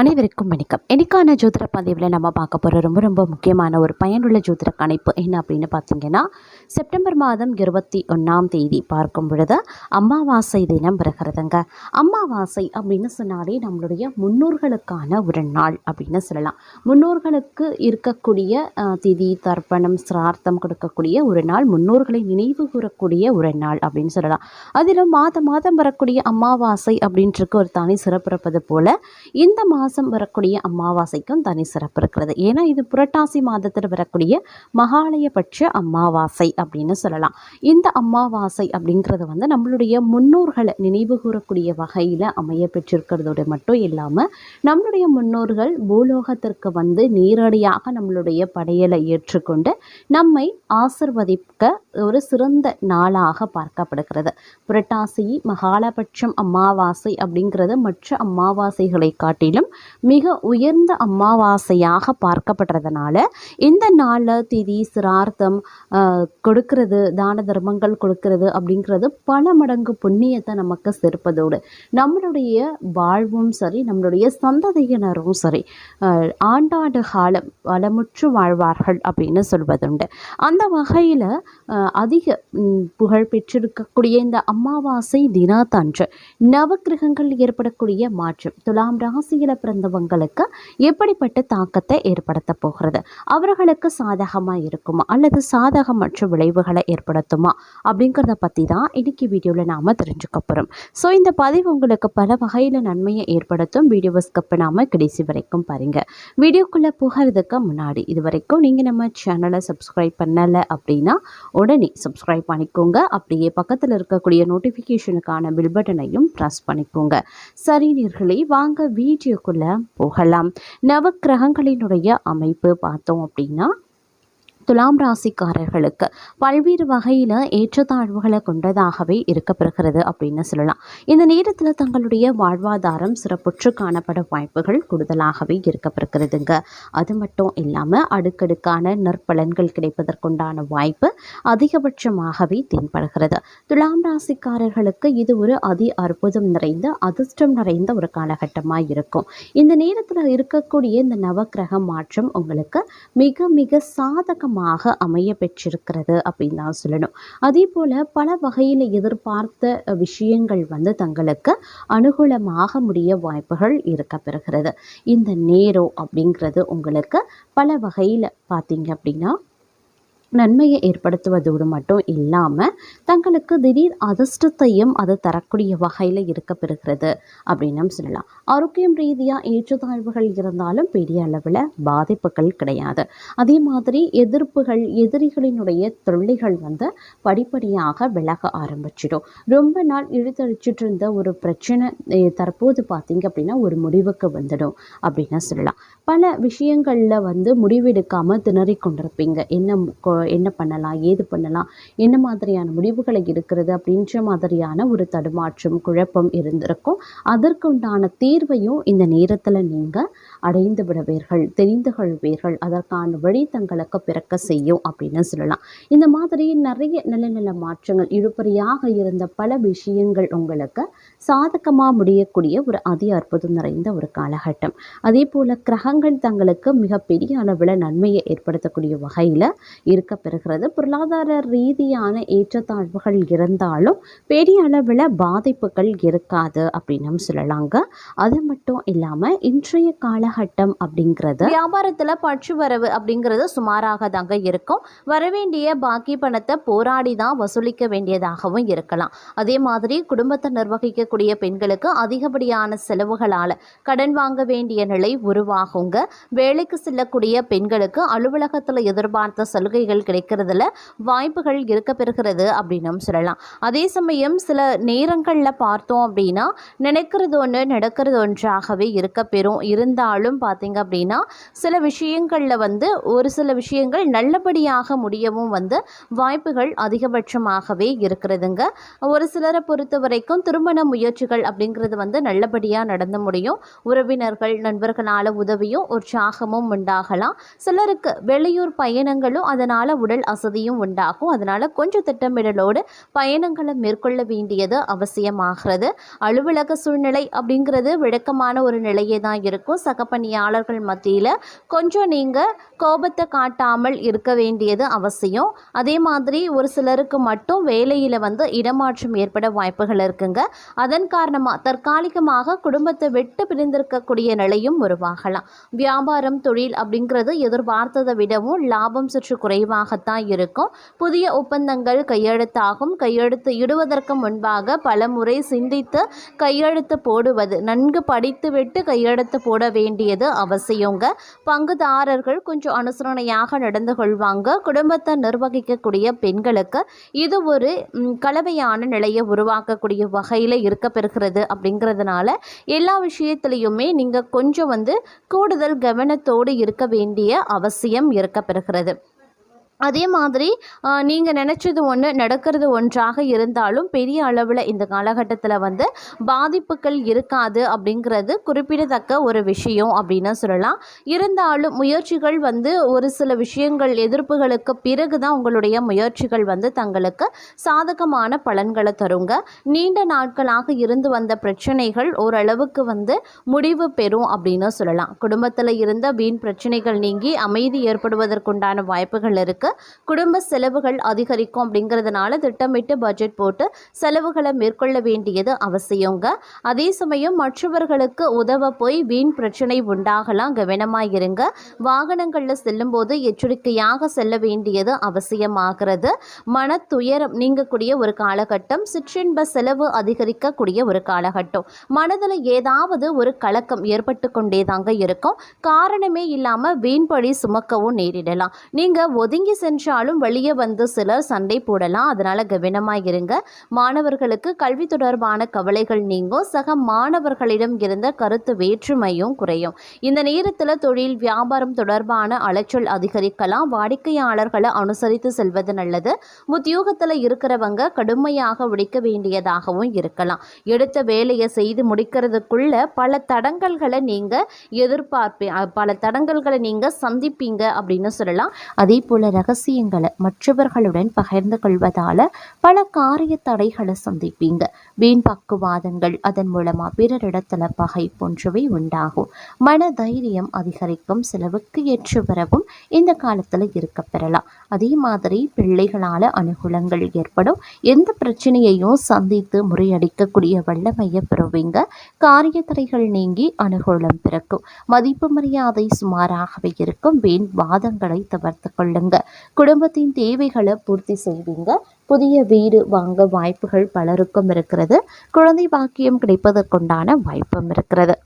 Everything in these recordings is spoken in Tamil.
அனைவருக்கும் வணக்கம். இன்னைக்கான ஜோதிட பதிவில் நம்ம பார்க்க போகிற ரொம்ப ரொம்ப முக்கியமான ஒரு பயனுள்ள ஜோதிட கணிப்பு என்ன அப்படின்னு பார்த்தீங்கன்னா செப்டம்பர் மாதம் இருபத்தி ஒன்றாம் தேதி பார்க்கும் பொழுது அமாவாசை தினம் வருகிறதுங்க. அமாவாசை அப்படின்னு சொன்னாலே நம்மளுடைய முன்னோர்களுக்கான ஒரு நாள் அப்படின்னு சொல்லலாம். முன்னோர்களுக்கு இருக்கக்கூடிய திதி தர்ப்பணம் சிரார்த்தம் கொடுக்கக்கூடிய ஒரு நாள் முன்னோர்களை நினைவு கூறக்கூடிய ஒரு நாள் அப்படின்னு சொல்லலாம். அதிலும் மாதம் மாதம் வரக்கூடிய அமாவாசை அப்படின்றக்கு ஒரு தனி சிறப்பு இருப்பது போல இந்த மாதம் வரக்கூடிய அமாவாசைக்கும் தனி சிறப்பு இருக்கிறது. ஏன்னா இது புரட்டாசி மாதத்தில் வரக்கூடிய மகாலயபட்ச அமாவாசை அப்படின்னு சொல்லலாம். இந்த அமாவாசை அப்படிங்கிறது வந்து நம்மளுடைய முன்னோர்களை நினைவு கூறக்கூடிய வகையில் அமைய பெற்றிருக்கிறதோடு மட்டும் இல்லாமல் நம்மளுடைய முன்னோர்கள் பூலோகத்திற்கு வந்து நேரடியாக நம்மளுடைய படையலை ஏற்றுக்கொண்டு நம்மை பார்க்க ஒரு சிறந்த நாளாக பார்க்கப்படுகிறது. புரட்டாசி மகாலபட்சம் அமாவாசை அப்படிங்கிறது மற்ற அமாவாசைகளை காட்டிலும் மிக உயர்ந்த அமாவாசையாக பார்க்கப்படுறதுனால இந்த நாளில் திதி சிரார்த்தம் ஆஹ், கொடுக்கிறது தான தர்மங்கள் கொடுக்கிறது அப்படிங்கிறது பல மடங்கு புண்ணியத்தை நமக்கு சேர்ப்பதோடு நம்மளுடைய வாழ்வும் சரி நம்மளுடைய சந்ததியினரும் சரி ஆண்டாண்டு காலம் வளமுற்று வாழ்வார்கள் அப்படின்னு சொல்வதுண்டு. அந்த வகையில் அதிக புகழ் பெற்றிருக்கக்கூடிய இந்த அமாவாசை தினத்தன்று நவக்கிரகங்கள் ஏற்படக்கூடிய மாற்றம். துலாம் ராசியில் பிறந்தவங்களுக்கு எப்படிப்பட்ட தாக்கத்தை ஏற்படுத்த போகிறது? அவர்களுக்கு சாதகமாக இருக்குமா? அல்லது சாதகமற்ற விளைவுகளை ஏற்படுத்துமா? அப்படிங்கிறத பற்றி தான் இன்னைக்கு வீடியோவில் நாம் தெரிஞ்சுக்க போகிறோம் ஸோ இந்த பதிவு உங்களுக்கு பல வகையில் நன்மையை ஏற்படுத்தும். வீடியோ ஸ்கப்பை நாம் கடைசி வரைக்கும் பாருங்கள் வீடியோக்குள்ளே போகிறதுக்கு முன்னாடி இது வரைக்கும் நீங்கள் நம்ம சேனலை சப்ஸ்கிரைப் பண்ணலை அப்படின்னா உடனே சப்ஸ்கிரைப் பண்ணிக்கோங்க. அப்படியே பக்கத்தில் இருக்கக்கூடிய நோட்டிஃபிகேஷனுக்கான பில் பட்டனையும் ப்ரெஸ் பண்ணிக்கோங்க. சரி நீர்களே வாங்க வீடியோக்குள்ளே போகலாம். நவக்கிரகங்களினுடைய அமைப்பு பார்த்தோம் அப்படின்னா துலாம் ராசிக்காரர்களுக்கு பல்வேறு வகையில் ஏற்றத்தாழ்வுகளை கொண்டதாகவே இருக்கப்பெறுகிறது அப்படின்னு சொல்லலாம். இந்த நேரத்தில் தங்களுடைய வாழ்வாதாரம் சிறப்புற்று காணப்பட வாய்ப்புகள் கூடுதலாகவே இருக்கப்பெறுகிறதுங்க. அது மட்டும் இல்லாமல் அடுக்கடுக்கான நற்பலன்கள் கிடைப்பதற்குண்டான வாய்ப்பு அதிகபட்சமாகவே தென்படுகிறது. துலாம் ராசிக்காரர்களுக்கு இது ஒரு அதி அற்புதம் நிறைந்த அதிர்ஷ்டம் நிறைந்த ஒரு காலகட்டமாக இருக்கும். இந்த நேரத்தில் இருக்கக்கூடிய இந்த நவக்கிரக மாற்றம் உங்களுக்கு மிக மிக சாதகமாக அமைய பெற்றிருக்கிறது அப்படின்னு தான் சொல்லணும். அதே போல் பல வகையில் எதிர்பார்த்த விஷயங்கள் வந்து தங்களுக்கு அனுகூலமாக முடிய வாய்ப்புகள் இருக்க பெறுகிறது. இந்த நேரம் அப்படிங்கிறது உங்களுக்கு பல வகையில் பார்த்தீங்க அப்படின்னா நன்மையை ஏற்படுத்துவதோடு மட்டும் இல்லாமல் தங்களுக்கு திடீர் அதிர்ஷ்டத்தையும் அது தரக்கூடிய வகையில் இருக்க பெறுகிறது அப்படின்னு சொல்லலாம். ஆரோக்கியம் ரீதியாக ஏற்றத்தாழ்வுகள் இருந்தாலும் பெரிய அளவில் பாதிப்புகள் கிடையாது. அதே மாதிரி எதிர்ப்புகள் எதிரிகளினுடைய தொல்லைகள் வந்து படிப்படியாக விலக ஆரம்பிச்சிடும். ரொம்ப நாள் இழுத்தடிச்சிட்டு இருந்த ஒரு பிரச்சனை தற்போது பார்த்தீங்க அப்படின்னா ஒரு முடிவுக்கு வந்துடும் அப்படின்னு சொல்லலாம். பல விஷயங்களில் வந்து முடிவெடுக்காமல் திணறிக் கொண்டிருப்பீங்க. என்ன கொ- என்ன பண்ணலாம் ஏது பண்ணலாம் என்ன மாதிரியான முடிவுகளை எடுக்கிறது அப்படின்ற மாதிரியான ஒரு தடுமாற்றம் குழப்பம் இருந்திருக்கும். அதற்குண்டான தீர்வையும் இந்த நேரத்தில் நீங்கள் அடைந்து விடுவீர்கள் தெரிந்து கொள்வீர்கள். அதற்கான வழி தங்களுக்கு பிறக்க செய்யும் அப்படின்னு சொல்லலாம். இந்த மாதிரி நிறைய நல்ல நல்ல மாற்றங்கள் இழுபறியாக இருந்த பல விஷயங்கள் உங்களுக்கு சாதகமாக முடியக்கூடிய ஒரு அதி அற்புதம் நிறைந்த ஒரு காலகட்டம். அதே போல் கிரகங்கள் தங்களுக்கு மிகப்பெரிய அளவில் நன்மையை ஏற்படுத்தக்கூடிய வகையில் இருக்க பெறுகிறது பொருளாதார ரீதியான ஏற்றத்தாழ்வுகள் இருந்தாலும் பெரிய அளவில் பாதிப்புகள் இருக்காது அப்படின்னு சொல்லலாங்க. அது மட்டும் இல்லாமல் இன்றைய காலகட்டம் அப்படிங்கிறது வியாபாரத்தில் பற்று வரவு அப்படிங்கிறது சுமாராக தாங்க இருக்கும். வரவேண்டிய பாக்கி பணத்தை போராடி தான் வசூலிக்க வேண்டியதாகவும் இருக்கலாம். அதே மாதிரி குடும்பத்தை நிர்வகிக்கக்கூடிய பெண்களுக்கு அதிகப்படியான செலவுகளால் கடன் வாங்க வேண்டிய நிலை உருவாகுங்க. வேலைக்கு செல்லக்கூடிய பெண்களுக்கு அலுவலகத்தில் எதிர்பார்த்த சலுகைகள் கிடைக்கிறதுல வாய்ப்புகள் இருக்க பெறுகிறது அப்படின்னும் சொல்லலாம். அதே சமயம் சில நேரங்களில் பார்த்தோம் அப்படின்னா நினைக்கிறது ஒன்று நடக்கிறது ஒன்றாகவே இருக்க பெறும் இருந்தாலும் பார்த்தீங்க அப்படின்னா சில விஷயங்களில் வந்து ஒரு சில விஷயங்கள் நல்லபடியாக முடியவும் வந்து வாய்ப்புகள் அதிகபட்சமாகவே இருக்கிறதுங்க. ஒரு சிலரை பொறுத்த வரைக்கும் திருமண முயற்சிகள் அப்படிங்கிறது வந்து நல்லபடியாக நடந்து முடியும். உறவினர்கள் நண்பர்களால் உதவியும் உற்சாகமும் உண்டாகலாம். சிலருக்கு வெளியூர் பயணங்களும் அதனால் உடல் அசதியும் உண்டாகும். அதனால் கொஞ்சம் திட்டமிடலோடு பயணங்களை மேற்கொள்ள வேண்டியது அவசியமாகிறது. அலுவலக சூழ்நிலை அப்படிங்கிறது விளக்கமான ஒரு நிலையே தான் இருக்கும். சக பணியாளர்கள் மத்தியில் கொஞ்சம் நீங்கள் கோபத்தை காட்டாமல் இருக்க வேண்டியது அவசியம். அதே மாதிரி ஒரு சிலருக்கு மட்டும் வேலையில் வந்து இடமாற்றம் ஏற்பட வாய்ப்புகள் இருக்குங்க. அதன் காரணமாக தற்காலிகமாக குடும்பத்தை விட்டு பிரிந்திருக்கக்கூடிய நிலையும் உருவாகலாம். வியாபாரம் தொழில் அப்படிங்கிறது எதிர்பார்த்ததை விடவும் லாபம் சற்று குறைவாக குறைவாகத்தான் இருக்கும். புதிய ஒப்பந்தங்கள் கையெழுத்தாகும். கையெழுத்து இடுவதற்கு முன்பாக பல முறை சிந்தித்து கையெழுத்து போடுவது நன்கு படித்துவிட்டு கையெழுத்து போட வேண்டியது அவசியங்க. பங்குதாரர்கள் கொஞ்சம் அனுசரணையாக நடந்து கொள்வாங்க. குடும்பத்தை நிர்வகிக்கக்கூடிய பெண்களுக்கு இது ஒரு கலவையான நிலையை உருவாக்கக்கூடிய வகையில் இருக்க பெறுகிறது அப்படிங்கிறதுனால எல்லா விஷயத்துலையுமே நீங்கள் கொஞ்சம் வந்து கூடுதல் கவனத்தோடு இருக்க வேண்டிய அவசியம் இருக்க பெறுகிறது அதே மாதிரி நீங்கள் நினச்சது ஒன்று நடக்கிறது ஒன்றாக இருந்தாலும் பெரிய அளவில் இந்த காலகட்டத்தில் வந்து பாதிப்புகள் இருக்காது அப்படிங்கிறது குறிப்பிடத்தக்க ஒரு விஷயம் அப்படின்னு சொல்லலாம். இருந்தாலும் முயற்சிகள் வந்து ஒரு சில விஷயங்கள் எதிர்ப்புகளுக்கு பிறகு தான் உங்களுடைய முயற்சிகள் வந்து தங்களுக்கு சாதகமான பலன்களை தருங்க. நீண்ட நாட்களாக இருந்து வந்த பிரச்சனைகள் ஓரளவுக்கு வந்து முடிவு பெறும் அப்படின்னு சொல்லலாம். குடும்பத்தில் இருந்த வீண் பிரச்சனைகள் நீங்கி அமைதி ஏற்படுவதற்குண்டான வாய்ப்புகள் இருக்குது குடும்ப செலவுகள் அதிகரிக்கும் அப்படிங்கிறதுனால திட்டமிட்டு பட்ஜெட் போட்டு செலவுகளை மேற்கொள்ள வேண்டியது அவசியங்க. அதே சமயம் மற்றவர்களுக்கு உதவ போய் வீண் பிரச்சனை உண்டாகலாம் கவனமாக இருங்க. வாகனங்களில் செல்லும்போது எச்சரிக்கையாக செல்ல வேண்டியது அவசியமாகிறது. மன துயரம் நீங்கக்கூடிய ஒரு காலகட்டம் சிற்றின்ப செலவு அதிகரிக்கக்கூடிய ஒரு காலகட்டம். மனதில் ஏதாவது ஒரு கலக்கம் ஏற்பட்டு கொண்டே தாங்க இருக்கும். காரணமே இல்லாமல் வீண்பழி சுமக்கவும் நேரிடலாம். நீங்கள் ஒதுங்கி சென்றாலும் வெளியே வந்து சிலர் சண்டை போடலாம். அதனால் கவனமாக இருங்க. மாணவர்களுக்கு கல்வி தொடர்பான கவலைகள் நீங்கும். சக மாணவர்களிடம் இருந்த கருத்து வேற்றுமையும் குறையும். இந்த நேரத்தில் தொழில் வியாபாரம் தொடர்பான அலைச்சல் அதிகரிக்கலாம். வாடிக்கையாளர்களை அனுசரித்து செல்வது நல்லது. உத்தியோகத்தில் இருக்கிறவங்க கடுமையாக உழைக்க வேண்டியதாகவும் இருக்கலாம். எடுத்த வேலையை செய்து முடிக்கிறதுக்குள்ள பல தடங்கல்களை நீங்கள் எதிர்பார்ப்பி பல தடங்கல்களை நீங்கள் சந்திப்பீங்க அப்படின்னு சொல்லலாம். அதே போல் ரகசியங்களை மற்றவர்களுடன் பகிர்ந்து கொள்வதால் பல காரிய தடைகளை சந்திப்பீங்க. வீண் பக்குவாதங்கள் அதன் மூலமாக பிறரிடத்துல பகை போன்றவை உண்டாகும். மன தைரியம் அதிகரிக்கும் செலவுக்கு ஏற்று வரவும் இந்த காலத்தில் இருக்க பெறலாம். அதே மாதிரி பிள்ளைகளால் அனுகூலங்கள் ஏற்படும். எந்த பிரச்சனையையும் சந்தித்து முறியடிக்கக்கூடிய வல்லமையை பெறுவீங்க. காரிய தடைகள் நீங்கி அனுகூலம் பிறக்கும். மதிப்பு மரியாதை சுமாராகவே இருக்கும். வீண் வாதங்களை தவிர்த்து கொள்ளுங்க. குடும்பத்தின் தேவைகளை பூர்த்தி செய்வீங்க. புதிய வீடு வாங்க வாய்ப்புகள் பலருக்கும் இருக்கிறது. குழந்தை பாக்கியம் கிடைப்பதற்குண்டான வாய்ப்பும் இருக்கிறது.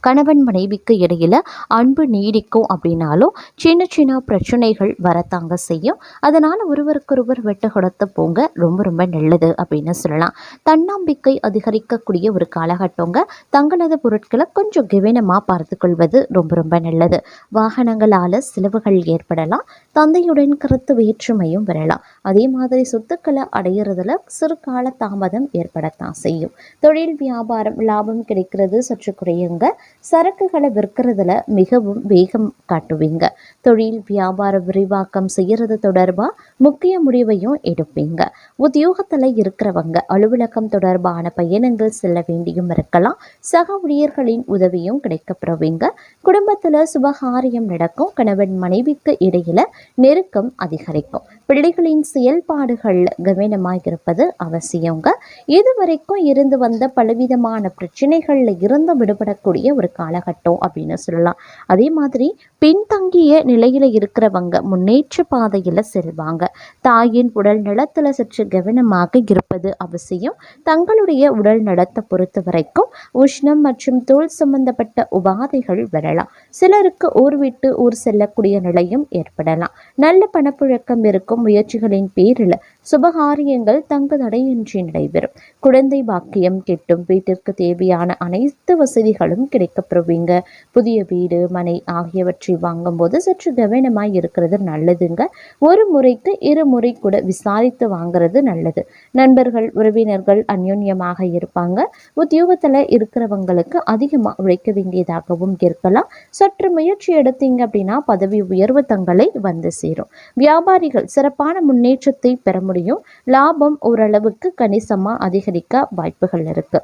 கணவன் மனைவிக்கு இடையில் அன்பு நீடிக்கும் அப்படின்னாலும் சின்ன சின்ன பிரச்சனைகள் வரத்தாங்க செய்யும். அதனால் ஒருவருக்கொருவர் வெட்டு கொடுத்து போங்க. ரொம்ப ரொம்ப நல்லது அப்படின்னு சொல்லலாம். தன்னம்பிக்கை அதிகரிக்கக்கூடிய ஒரு காலகட்டங்க. தங்களது பொருட்களை கொஞ்சம் கவனமாக பார்த்துக்கொள்வது ரொம்ப ரொம்ப நல்லது. வாகனங்களால் செலவுகள் ஏற்படலாம். தந்தையுடன் கருத்து வேற்றுமையும் வரலாம். அதே மாதிரி சொத்துக்களை அடையிறதுல சிறு கால தாமதம் ஏற்படத்தான் செய்யும். தொழில் வியாபாரம் லாபம் கிடைக்கிறது சற்று குறையுங்க. சரக்குகளை விற்கிறதுல மிகவும் வேகம் காட்டுவீங்க. தொழில் வியாபார விரிவாக்கம் செய்யறது தொடர்பாக முக்கிய முடிவையும் எடுப்பீங்க. உத்தியோகத்தில் இருக்கிறவங்க அலுவலகம் தொடர்பான பயணங்கள் செல்ல வேண்டியும் இருக்கலாம். சக ஊழியர்களின் உதவியும் கிடைக்கப்பெறுவீங்க. குடும்பத்தில் சுபகாரியம் நடக்கும். கணவன் மனைவிக்கு இடையில நெருக்கம் அதிகரிக்கும். பிள்ளைகளின் செயல்பாடுகள் கவனமாக இருப்பது அவசியங்க. இதுவரைக்கும் இருந்து வந்த பலவிதமான பிரச்சனைகள்ல இருந்து விடுபடக்கூடிய ஒரு காலகட்டம் அப்படின்னு சொல்லலாம். அதே மாதிரி பின்தங்கிய நிலையில இருக்கிறவங்க முன்னேற்ற பாதையில செல்வாங்க. தாயின் உடல் நலத்துல சற்று கவனமாக இருப்பது அவசியம். தங்களுடைய உடல் நலத்தை பொறுத்த வரைக்கும் உஷ்ணம் மற்றும் தோல் சம்பந்தப்பட்ட உபாதைகள் வரலாம். சிலருக்கு ஊர் விட்டு ஊர் செல்லக்கூடிய நிலையும் ஏற்படலாம். நல்ல பணப்புழக்கம் இருக்கும் முயற்சிகளின் பேரில் சுபகாரியங்கள் தங்கு தடையின்றி நடைபெறும். குழந்தை பாக்கியம் கிட்டும் வீட்டிற்கு தேவையான அனைத்து வசதிகளும் கிடைக்கப்பெறுவீங்க புதிய வீடு மனை ஆகியவற்றை வாங்கும்போது சற்று கவனமாக இருக்கிறது நல்லதுங்க. ஒரு முறைக்கு இரு முறை கூட விசாரித்து வாங்குறது நல்லது. நண்பர்கள் உறவினர்கள் அந்யோன்யமாக இருப்பாங்க. உத்தியோகத்தில் இருக்கிறவங்களுக்கு அதிகமாக உழைக்க வேண்டியதாகவும் இருக்கலாம். சற்று முயற்சி எடுத்தீங்க அப்படின்னா பதவி உயர்வு தங்களை வந்து சேரும். வியாபாரிகள் சிறப்பான முன்னேற்றத்தை பெற முடியும். லாபம் ஓரளவுக்கு கணிசமாக அதிகரிக்க வாய்ப்புகள் இருக்கு.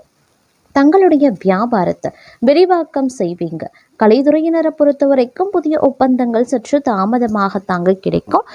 தங்களுடைய வியாபாரத்தை விரிவாக்கம் செய்வீங்க. கலைத்துறையினரை பொறுத்த வரைக்கும் புதிய ஒப்பந்தங்கள் சற்று தாமதமாக தாங்க கிடைக்கும்.